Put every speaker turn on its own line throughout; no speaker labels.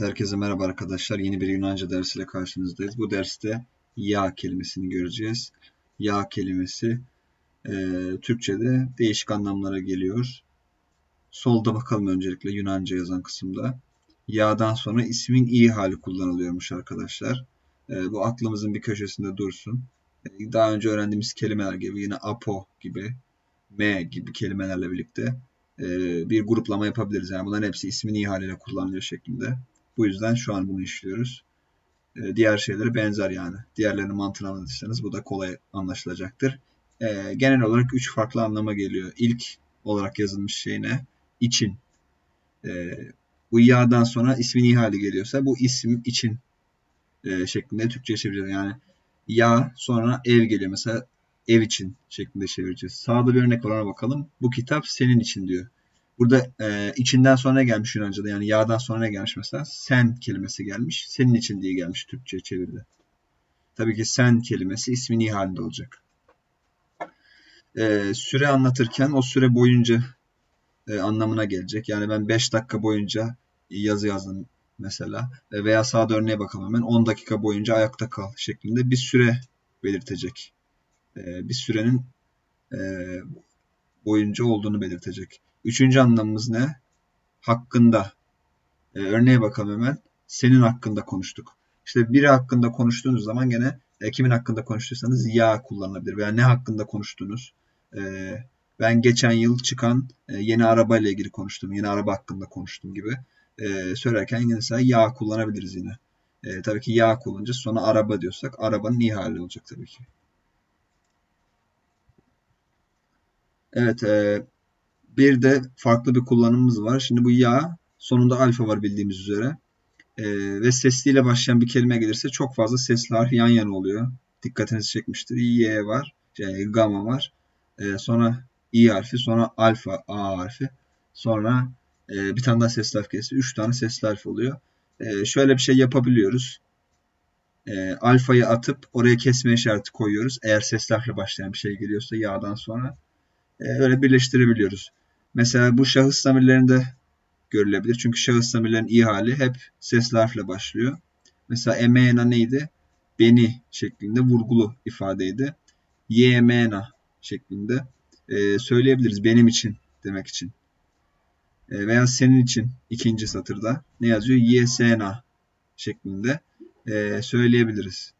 Herkese merhaba arkadaşlar. Yeni bir Yunanca dersiyle karşınızdayız. Bu derste ya kelimesini göreceğiz. Ya kelimesi e, Türkçe'de değişik anlamlara geliyor. Solda bakalım öncelikle Yunanca yazan kısımda. Ya'dan sonra ismin iyi hali kullanılıyormuş arkadaşlar. E, bu aklımızın bir köşesinde dursun. E, daha önce öğrendiğimiz kelimeler gibi yine apo gibi, me gibi kelimelerle birlikte e, bir gruplama yapabiliriz. Yani bunların hepsi ismin iyi haliyle kullanılıyor şeklinde. Bu yüzden şu an bunu işliyoruz. E, diğer şeylere benzer yani. Diğerlerinin mantığını anlatırsanız bu da kolay anlaşılacaktır. E, genel olarak üç farklı anlama geliyor. İlk olarak yazılmış şey ne? İçin. Bu ya'dan sonra ismin hali geliyorsa bu isim için şeklinde Türkçe çevireceğiz. Yani ya sonra ev geliyor. Mesela ev için şeklinde çevireceğiz. Sağda bir örnek var ona bakalım. Bu kitap senin için diyor. Burada e, içinden sonra gelmiş Yunanca'da yani yağdan sonra gelmiş mesela? Sen kelimesi gelmiş. Senin için diye gelmiş Türkçe çeviride. Tabii ki sen kelimesi ismin iyi halinde olacak. E, süre anlatırken o süre boyunca e, anlamına gelecek. Yani ben 5 dakika boyunca yazı yazdım mesela. E, veya sağda örneğe bakalım hemen. 10 dakika boyunca ayakta kal şeklinde bir süre belirtecek. E, bir sürenin e, boyunca olduğunu belirtecek. Üçüncü anlamımız ne? Hakkında. E, örneğe bakalım hemen. Senin hakkında konuştuk. İşte biri hakkında konuştuğunuz zaman gene e, kimin hakkında konuştuysanız ya kullanılabilir. Veya ne hakkında konuştunuz. E, ben geçen yıl çıkan e, yeni araba ile ilgili konuştum. Yeni araba hakkında konuştum gibi. E, söylerken yine mesela ya kullanabiliriz yine. E, tabii ki ya kullanınca sonra araba diyorsak arabanın iyi hali olacak tabii ki. Evet, e, bir de farklı bir kullanımımız var. Şimdi bu ya sonunda alfa var bildiğimiz üzere. E, ve sesliyle başlayan bir kelime gelirse çok fazla sesli harf yan yana oluyor. Dikkatinizi çekmiştir. Y var, yani gamma var. E, sonra i harfi, sonra alfa a harfi. Sonra e, bir tane daha sesli harf gelirse 3 tane sesli harf oluyor. E, şöyle bir şey yapabiliyoruz. E, alfayı atıp oraya kesme işareti koyuyoruz. Eğer sesli harfle başlayan bir şey geliyorsa yağdan sonra e, öyle birleştirebiliyoruz. Mesela bu şahıs zamirlerinde görülebilir. Çünkü şahıs zamirlerin iyi hali hep sesli harfle başlıyor. Mesela emena neydi? Beni şeklinde vurgulu ifadeydi. Yemena şeklinde e, söyleyebiliriz. Benim için demek için. E, veya senin için ikinci satırda ne yazıyor? Yesena şeklinde e, söyleyebiliriz.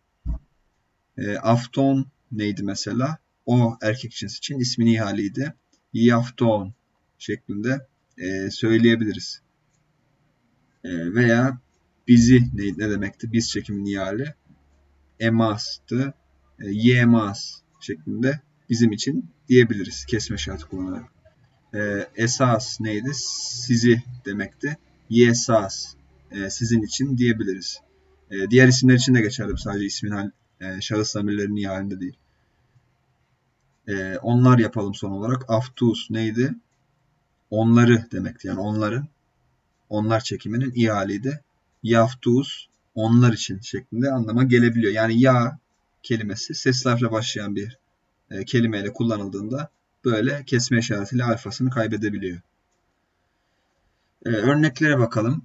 E, afton neydi mesela? O erkek cins için ismin ihaliydi. Yafton şeklinde e, söyleyebiliriz. E, veya bizi ne, ne demekti? Biz çekimin nihali. Emas'tı. E, yemas şeklinde bizim için diyebiliriz kesme şartı kullanarak. E, esas neydi? Sizi demekti. Yesas e, sizin için diyebiliriz. E, diğer isimler için de geçerli sadece ismin hal, e, şahıs zamirlerinin halinde değil. E, onlar yapalım son olarak. Aftus neydi? Onları demekti. Yani onların, onlar çekiminin ihaliydi. Yaftus, onlar için şeklinde anlama gelebiliyor. Yani ya kelimesi sesli harfle başlayan bir e, kelimeyle kullanıldığında böyle kesme işaretiyle alfasını kaybedebiliyor. E, örneklere bakalım.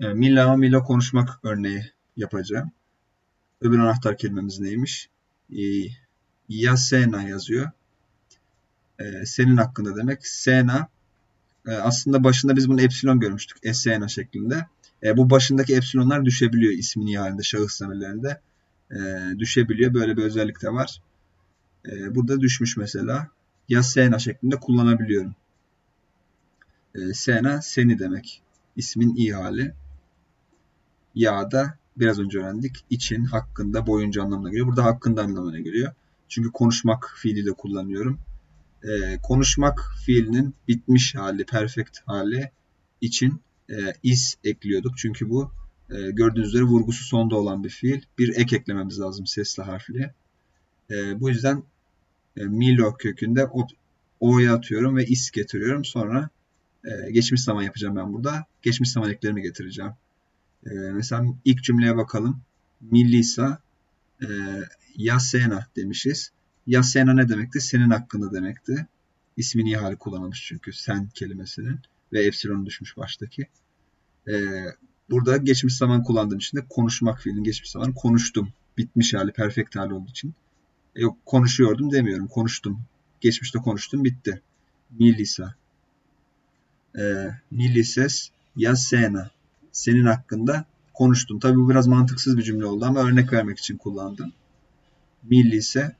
E, Milla Milla konuşmak örneği yapacağım. Öbür anahtar kelimemiz neymiş? E, Yasena yazıyor. E, senin hakkında demek. Sena e, aslında başında biz bunu epsilon görmüştük. Esena şeklinde. E, bu başındaki epsilonlar düşebiliyor ismini halinde şahıs zamirlerinde. E, düşebiliyor. Böyle bir özellik de var. E, burada düşmüş mesela. Ya Sena şeklinde kullanabiliyorum. E, Sena seni demek. İsmin iyi hali. Ya da biraz önce öğrendik. için, hakkında, boyunca anlamına geliyor. Burada hakkında anlamına geliyor. Çünkü konuşmak fiiliyle kullanıyorum e, konuşmak fiilinin bitmiş hali, perfect hali için e, is ekliyorduk. Çünkü bu e, gördüğünüz üzere vurgusu sonda olan bir fiil. Bir ek eklememiz lazım sesli harfli. E, bu yüzden e, milo kökünde o'ya atıyorum ve is getiriyorum. Sonra e, geçmiş zaman yapacağım ben burada. Geçmiş zaman eklerimi getireceğim. E, mesela ilk cümleye bakalım. Millisa e, Yasena demişiz. Yasena ne demekti? Senin hakkında demekti. İsmini ihale kullanılmış çünkü sen kelimesinin ve epsilon düşmüş baştaki. Ee, Burada geçmiş zaman kullandığım için de konuşmak fiilinin geçmiş zaman konuştum. Bitmiş hali, perfect hali olduğu için. E, Yok konuşuyordum demiyorum. Konuştum. Geçmişte konuştum bitti. Milisa. E, milises ya sena. Senin hakkında konuştum. Tabii bu biraz mantıksız bir cümle oldu ama örnek vermek için kullandım. Millise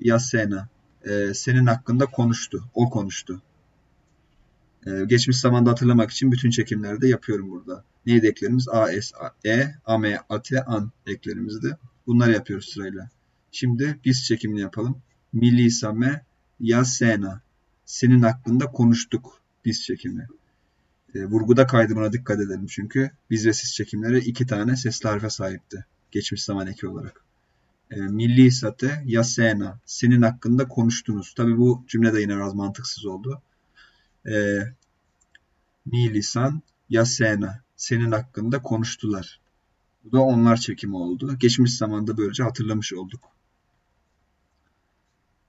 ya sena. E, senin hakkında konuştu. O konuştu. E, geçmiş zamanda hatırlamak için bütün çekimlerde yapıyorum burada. Neydi eklerimiz? A, S, A, E, A, M, A, T, An eklerimizdi. Bunları yapıyoruz sırayla. Şimdi biz çekimini yapalım. Milisame ya sena. Senin hakkında konuştuk. Biz çekimi. E, vurguda kaydımına dikkat edelim çünkü biz ve siz çekimleri iki tane sesli harfe sahipti. Geçmiş zaman eki olarak. E, milli sate ya sena. Senin hakkında konuştunuz. Tabi bu cümle de yine biraz mantıksız oldu. E, Milisan ya sena. Senin hakkında konuştular. Bu da onlar çekimi oldu. Geçmiş zamanda böylece hatırlamış olduk.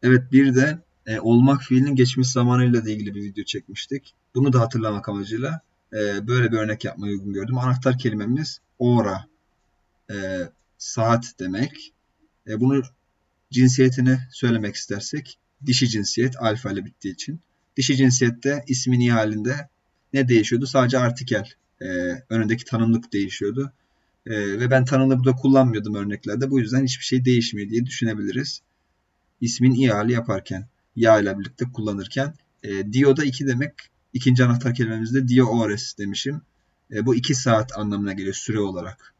Evet bir de e, olmak fiilinin geçmiş zamanıyla da ilgili bir video çekmiştik. Bunu da hatırlamak amacıyla e, böyle bir örnek yapmayı uygun gördüm. Anahtar kelimemiz ora. E, saat demek. E, bunu cinsiyetini söylemek istersek dişi cinsiyet alfa ile bittiği için. Dişi cinsiyette ismin iyi halinde ne değişiyordu? Sadece artikel. E, önündeki tanımlık değişiyordu. E, ve ben tanımlığı burada kullanmıyordum örneklerde. Bu yüzden hiçbir şey değişmiyor diye düşünebiliriz. İsmin iyi hali yaparken ya ile birlikte kullanırken. E, dio da 2 demek. İkinci anahtar kelimemizde dio ores demişim. E, bu 2 saat anlamına geliyor süre olarak.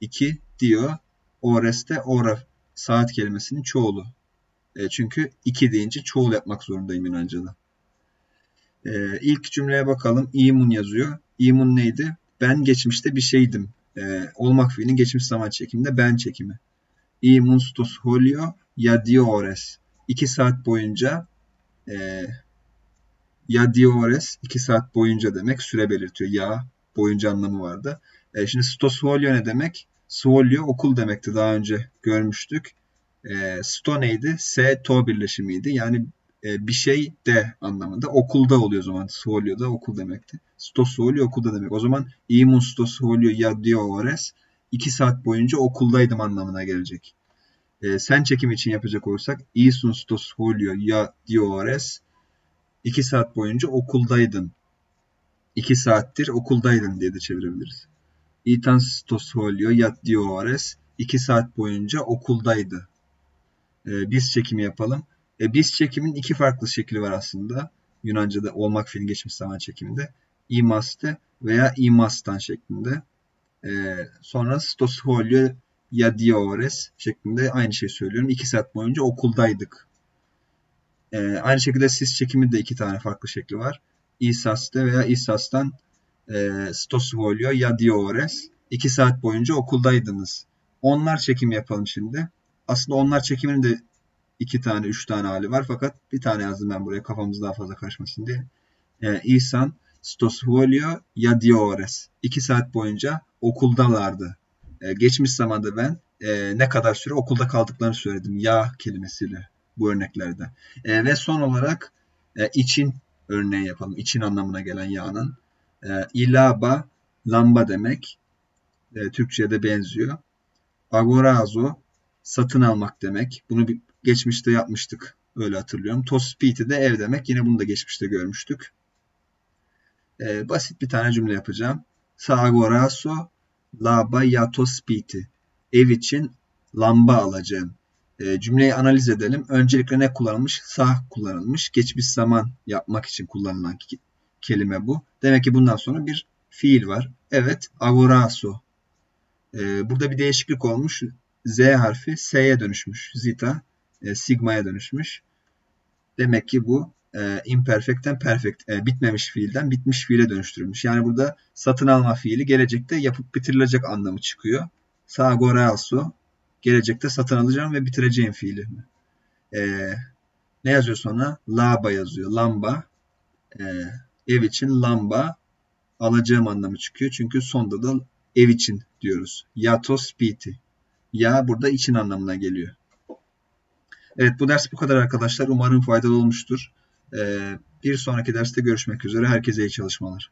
2 dio ores de ora saat kelimesinin çoğulu. E, çünkü 2 deyince çoğul yapmak zorundayım Yunanca'da. E, ilk cümleye bakalım. İmun yazıyor. İmun neydi? Ben geçmişte bir şeydim. E, olmak fiilinin geçmiş zaman çekiminde ben çekimi. İmun stos holio ya dio ores. 2 saat boyunca e, ya diores 2 saat boyunca demek süre belirtiyor. Ya boyunca anlamı vardı. E, şimdi stosvolio ne demek? Svolio okul demekti daha önce görmüştük. E, sto neydi? S to birleşimiydi. Yani e, bir şey de anlamında. Okulda oluyor o zaman. Svolio da okul demekti. Stosvolio okulda demek. O zaman imun stosvolio ya diores 2 saat boyunca okuldaydım anlamına gelecek. E, sen çekim için yapacak olursak isun stosvolio ya diores 2 saat boyunca okuldaydın. 2 saattir okuldaydın diye de çevirebiliriz. Itan stosfolio ya diores 2 saat boyunca okuldaydı. Ee, biz çekimi yapalım. E, biz çekimin iki farklı şekli var aslında. Yunanca'da olmak fiilin geçmiş zaman çekiminde. imaste veya imastan şeklinde. Ee, sonra stosfolio ya diores şeklinde aynı şey söylüyorum. 2 saat boyunca okuldaydık. Ee, aynı şekilde sis çekimi de iki tane farklı şekli var. İsas'te veya İsas'tan e, stosvolio ya diores. 2 saat boyunca okuldaydınız. Onlar çekimi yapalım şimdi. Aslında onlar çekiminin de iki tane, üç tane hali var. Fakat bir tane yazdım ben buraya kafamız daha fazla karışmasın diye. E, İsan stosvolio ya diores. 2 saat boyunca okuldalardı. E, geçmiş zamanda ben e, ne kadar süre okulda kaldıklarını söyledim. Ya kelimesiyle bu örneklerde. E, ve son olarak e, için örneği yapalım. İçin anlamına gelen yağının. E, ilaba lamba demek. E, Türkçe'de benziyor. Agorazo satın almak demek. Bunu bir, geçmişte yapmıştık. Öyle hatırlıyorum. Tospiti de ev demek. Yine bunu da geçmişte görmüştük. E, basit bir tane cümle yapacağım. Sagoraso laba ya tospiti. Ev için lamba alacağım. E, cümleyi analiz edelim. Öncelikle ne kullanılmış? Sah kullanılmış. Geçmiş zaman yapmak için kullanılan kelime bu. Demek ki bundan sonra bir fiil var. Evet, agoraso. E, burada bir değişiklik olmuş. Z harfi S'ye dönüşmüş. Zita, e, sigma'ya dönüşmüş. Demek ki bu e, imperfect'ten perfect, e, bitmemiş fiilden bitmiş fiile dönüştürülmüş. Yani burada satın alma fiili gelecekte yapıp bitirilecek anlamı çıkıyor. Sagoraso gelecekte satın alacağım ve bitireceğim fiili. Ee, ne yazıyor sonra? Laba yazıyor. Lamba. Ee, ev için lamba alacağım anlamı çıkıyor. Çünkü sonda da ev için diyoruz. Yatos piti. Ya burada için anlamına geliyor. Evet bu ders bu kadar arkadaşlar. Umarım faydalı olmuştur. Ee, bir sonraki derste görüşmek üzere. Herkese iyi çalışmalar.